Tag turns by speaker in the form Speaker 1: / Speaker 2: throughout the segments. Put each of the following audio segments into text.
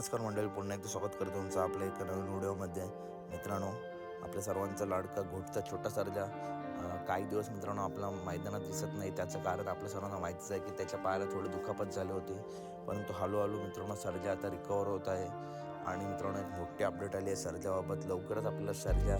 Speaker 1: नमस्कार मंडळी पुन्हा एकदा स्वागत करतो तुमचं आपल्या एका नवीन व्हिडिओमध्ये. मित्रांनो आपल्या सर्वांचा लाडका घोटचा छोटा सर्जा. काही दिवस मित्रांनो आपला मैदानात दिसत नाही. त्याचं कारण आपल्या सर्वांना माहितीच आहे की त्याच्या पायाला थोडी दुखापत झाली होती. परंतु हळूहळू मित्रांनो सर्जा आता रिकवर होत आहे. आणि मित्रांनो एक मोठी अपडेट आली आहे सर्जाबाबत. लवकरच आपल्याला सर्जा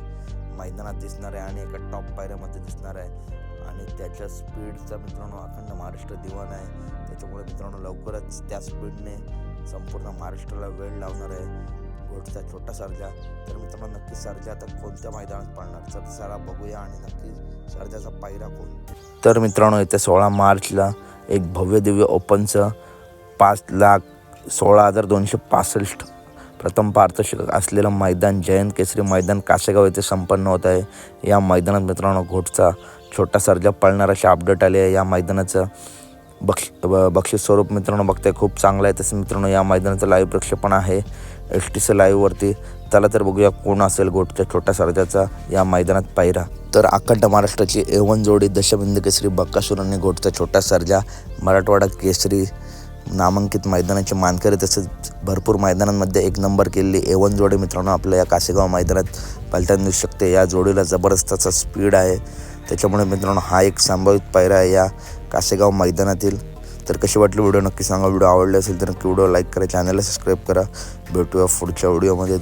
Speaker 1: मैदानात दिसणार आहे आणि एका टॉप पायऱ्यामध्ये दिसणार आहे. आणि त्याच्या स्पीडचा मित्रांनो अखंड महाराष्ट्र दिवाण आहे. त्याच्यामुळे मित्रांनो लवकरच त्या स्पीडने संपूर्ण महाराष्ट्राला वेळ लावणार आहे. घोटचा छोटा सर्जा. तर मित्रांनो नक्की सरजा आता कोणत्या मैदानात पडणार? तर सरा बघूया आणि नक्की सर्जाचा पायरा कोण? तर मित्रांनो येत्या सोळा मार्चला एक भव्य दिव्य ओपनचं पाच लाख सोळा हजार दोनशे पासष्ट प्रथम पारितोषिक असलेलं मैदान जयंत केसरी मैदान कासेगाव येथे संपन्न होत आहे. या मैदानात मित्रांनो घोटचा छोटा सर्जा पळणार अशी अपडेट आली आहे. या मैदानाचं बक्ष ब- बक्षीस स्वरूप मित्रांनो बघताय खूप चांगलं आहे. तसं मित्रांनो या मैदानाचं लाईव्ह प्रक्षेपण आहे. एस टीचं लाईव्हवरती त्याला तर बघूया कोण असेल गोटच्या छोट्या सर्जाचा या मैदानात पायरा. तर अखंड महाराष्ट्राची एवन जोडी दशबिंद केसरी बक्कासूर आणि गोटचा छोटा सरजा मराठवाडा केसरी नामांकित मैदानाचे मानकरी तसेच भरपूर मैदानांमध्ये एक नंबर केलेली एवन जोडी मित्रांनो आपल्या या कासेगाव मैदानात पलटान देऊ शकते. या जोडीला जबरदस्त असा स्पीड आहे. त्याच्यामुळे मित्रांनो हा एक संभावित पायरा आहे या कासेगाव मैदानातील. तर कसे वाटले व्हिडिओ? नक्की सांगा. व्हिडिओ आवडले असेल तर नक्की व्हिडिओ लाईक करा. चॅनलला सबस्क्राईब करा. भेटूया पुढच्या व्हिडिओमध्ये